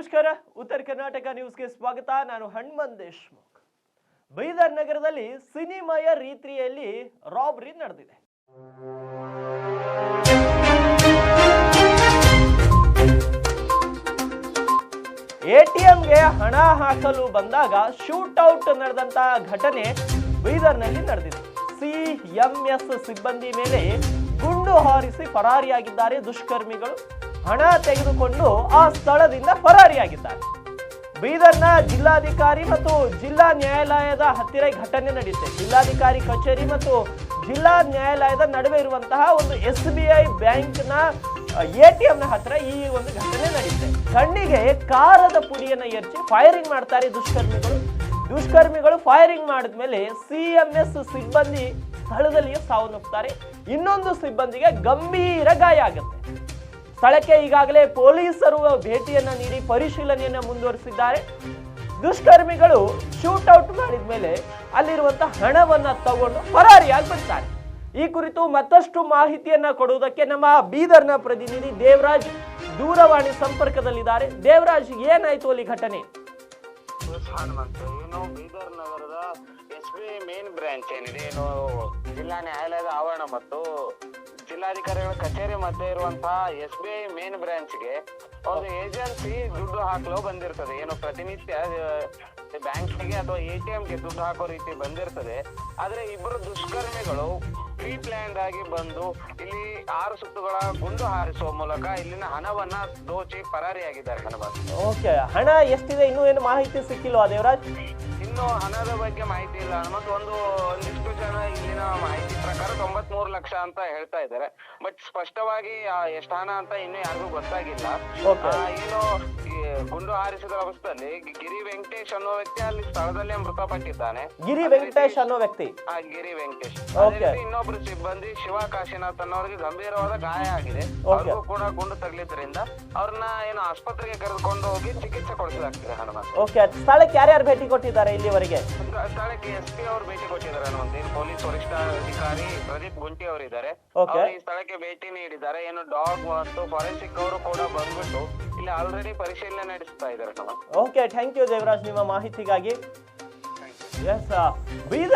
ನಮಸ್ಕಾರ. ಉತ್ತರ ಕರ್ನಾಟಕ ನ್ಯೂಸ್ಗೆ ಸ್ವಾಗತ. ನಾನು ಹಣ್ಮನ್ ದೇಶ್ಮುಖ್. ಬೀದರ್ ನಗರದಲ್ಲಿ ಸಿನಿಮಯ ರೀತಿಯಲ್ಲಿ ರಾಬರಿ ನಡೆದಿದೆ. ಎಟಿಎಂಗೆ ಹಣ ಹಾಕಲು ಬಂದಾಗ ಶೂಟ್ ಔಟ್ ನಡೆದಂತ ಘಟನೆ ಬೀದರ್ನಲ್ಲಿ ನಡೆದಿದೆ. ಸಿಎಂಎಸ್ ಸಿಬ್ಬಂದಿ ಮೇಲೆ ಗುಂಡು ಹಾರಿಸಿ ಪರಾರಿಯಾಗಿದ್ದಾರೆ ದುಷ್ಕರ್ಮಿಗಳು. ಹಣ ತೆಗೆದುಕೊಂಡು ಆ ಸ್ಥಳದಿಂದ ಪರಾರಿಯಾಗಿದ್ದಾರೆ. ಬೀದರ್ನ ಜಿಲ್ಲಾಧಿಕಾರಿ ಮತ್ತು ಜಿಲ್ಲಾ ನ್ಯಾಯಾಲಯದ ಹತ್ತಿರ ಘಟನೆ ನಡೆಯುತ್ತೆ. ಜಿಲ್ಲಾಧಿಕಾರಿ ಕಚೇರಿ ಮತ್ತು ಜಿಲ್ಲಾ ನ್ಯಾಯಾಲಯದ ನಡುವೆ ಇರುವಂತಹ ಒಂದು ಎಸ್ ಬಿ ಐ ಬ್ಯಾಂಕ್ನ ಎ ಟಿ ನ ಹತ್ರ ಈ ಒಂದು ಘಟನೆ ನಡೆಯುತ್ತೆ. ಕಣ್ಣಿಗೆ ಕಾರದ ಪುಡಿಯನ್ನ ಎರಚಿ ಫೈರಿಂಗ್ ಮಾಡ್ತಾರೆ ದುಷ್ಕರ್ಮಿಗಳು. ದುಷ್ಕರ್ಮಿಗಳು ಫೈರಿಂಗ್ ಮಾಡಿದ್ಮೇಲೆ ಎಸ್ ಸಿಬ್ಬಂದಿ ಸ್ಥಳದಲ್ಲಿಯೇ ಸಾವನ್ನಪ್ಪುತ್ತಾರೆ ಇನ್ನೊಂದು ಸಿಬ್ಬಂದಿಗೆ ಗಂಭೀರ ಗಾಯ ಆಗುತ್ತೆ. ಸ್ಥಳಕ್ಕೆ ಈಗಾಗಲೇ ಪೊಲೀಸರು ಭೇಟಿಯನ್ನ ನೀಡಿ ಪರಿಶೀಲನೆಯನ್ನ ಮುಂದುವರಿಸಿದ್ದಾರೆ. ದುಷ್ಕರ್ಮಿಗಳು ಶೂಟ್ಔಟ್ ಮಾಡಿದ ಮೇಲೆ ಅಲ್ಲಿರುವಂತಹ ಹಣವನ್ನ ತಗೊಂಡು ಪರಾರಿಯಾಗಿ ಬಿಡ್ತಾರೆ ಈ ಕುರಿತು ಮತ್ತಷ್ಟು ಮಾಹಿತಿಯನ್ನ ಕೊಡುವುದಕ್ಕೆ ನಮ್ಮ ಬೀದರ್ನ ಪ್ರತಿನಿಧಿ ದೇವರಾಜ್ ದೂರವಾಣಿ ಸಂಪರ್ಕದಲ್ಲಿದ್ದಾರೆ. ದೇವರಾಜ್, ಏನಾಯ್ತು ಅಲ್ಲಿ ಘಟನೆ? ಏನು ಎಸ್ ಬಿ ಮೇನ್ ಬ್ರಾಂಚ್ ಏನಿದೆ ಏನು ಜಿಲ್ಲಾ ನ್ಯಾಯಾಲಯದ ಆವರಣ ಮತ್ತು ಜಿಲ್ಲಾಧಿಕಾರಿಗಳ ಕಚೇರಿ ಮಧ್ಯೆ ಇರುವಂತಹ ಎಸ್ ಬಿ ಐ ಮೇನ್ ಬ್ರಾಂಚ್ಗೆ ಒಂದು ಏಜೆನ್ಸಿ ದುಡ್ಡು ಹಾಕಲು ಬಂದಿರ್ತದೆ. ಏನು ಪ್ರತಿನಿತ್ಯ ಬ್ಯಾಂಕ್ಗೆ ಅಥವಾ ಎ ಟಿ ಗೆ ದುಡ್ಡು ಹಾಕೋ ರೀತಿ ಬಂದಿರ್ತದೆ. ಆದ್ರೆ ಇಬ್ಬರು ದುಷ್ಕರ್ಮಿಗಳು ಪ್ರೀ ಪ್ಲಾನ್ಡ್ ಆಗಿ ಬಂದು ಇಲ್ಲಿ ಆರು ಸುತ್ತುಗಳ ಗುಂಡು ಹಾರಿಸುವ ಮೂಲಕ ಇಲ್ಲಿನ ಹಣವನ್ನ ದೋಚಿ ಪರಾರಿಯಾಗಿದ್ದಾರೆ ಹನುಮಂತ ಓಕೆ ಹಣ ಎಷ್ಟಿದೆ? ಇನ್ನೂ ಏನು ಮಾಹಿತಿ ಸಿಕ್ಕಿಲ್ವಾ ದೇವರಾಜ್? ಇನ್ನು ಹಣದ ಬಗ್ಗೆ ಮಾಹಿತಿ ಇಲ್ಲ. ಮತ್ತು ಒಂದು ಒಂದಿಷ್ಟು ಜನ ಇಲ್ಲಿನ ಲಕ್ಷ ಅಂತ ಹೇಳ್ತಾ ಇದ್ದಾರೆ. ಬಟ್ ಸ್ಪಷ್ಟವಾಗಿ ಆ, ಎಷ್ಟು ಹಣ ಅಂತ ಇನ್ನು ಯಾರಿಗೂ ಗೊತ್ತಾಗಿಲ್ಲ. Okay. ಆ, ಏನು ಈ ಗುಂಡು ಹಾರಿಸಿದ ಅವಸ್ಥೆಯಲ್ಲಿ ಗಿರಿ ವೆಂಕಟೇಶ್ ಅನ್ನೋ ವ್ಯಕ್ತಿ ಅಲ್ಲಿ ಸ್ಥಳದಲ್ಲೇ ಮೃತಪಟ್ಟಿದ್ದಾನೆ. ಗಿರಿ ವೆಂಕಟೇಶ್ ಅನ್ನೋ ವ್ಯಕ್ತಿ? ಆ, ಗಿರಿ ವೆಂಕಟೇಶ್. Okay. ಅದೇ ರೀತಿ ಇನ್ನೊಬ್ರು ಸಿಬ್ಬಂದಿ ಶಿವ ಕಾಶಿನಾಥ್ ಅನ್ನೋರಿಗೆ ಗಂಭೀರವಾದ ಗಾಯ ಆಗಿದೆ. ಅವ್ರಿಗೂ ಕೂಡ ಗುಂಡು ತಗಲಿದ್ರಿಂದ ಅವ್ರನ್ನ ಏನು ಆಸ್ಪತ್ರೆಗೆ ಕರೆದುಕೊಂಡು ಹೋಗಿ ಚಿಕಿತ್ಸೆ ಕೊಡಿಸಲಾಗ್ತಿದೆ ಹನುಮಂತ್. ಓಕೆ ಸ್ಥಳಕ್ಕೆ ಯಾರ್ಯಾರು ಭೇಟಿ ಕೊಟ್ಟಿದ್ದಾರೆ ಇಲ್ಲಿವರೆಗೆ? ಸ್ಥಳಕ್ಕೆ ಎಸ್ ಪಿ ಅವರು ಭೇಟಿ ಕೊಟ್ಟಿದ್ದಾರೆ ಹನುಮಂತ್. ಪೊಲೀಸ್ ವರಿಷ್ಠಾಧಿಕಾರಿ ಪ್ರದೀಪ್ ಗುಂಟಿ ಅವರಿದ್ದಾರೆ. ಇದ್ದಾರೆ ಅವರು ಈ ಸ್ಥಳಕ್ಕೆ ಭೇಟಿ ನೀಡಿದ್ದಾರೆ. ಏನು ಡಾಗ್ ಮತ್ತು ಫಾರೆನ್ಸಿಕ್ ಅವರು ಕೂಡ ಬಂದ್ಬಿಟ್ಟು ಇಲ್ಲಿ ಆಲ್ರೆಡಿ ಪರಿಶೀಲನೆ ನಡೆಸ್ತಾ ಇದ್ದಾರೆ. ಓಕೆ ಥ್ಯಾಂಕ್ ಯು ದೇವರಾಜ್ ನಿಮ್ಮ ಮಾಹಿತಿಗಾಗಿ. ಎಸ್ ಬೀದರ್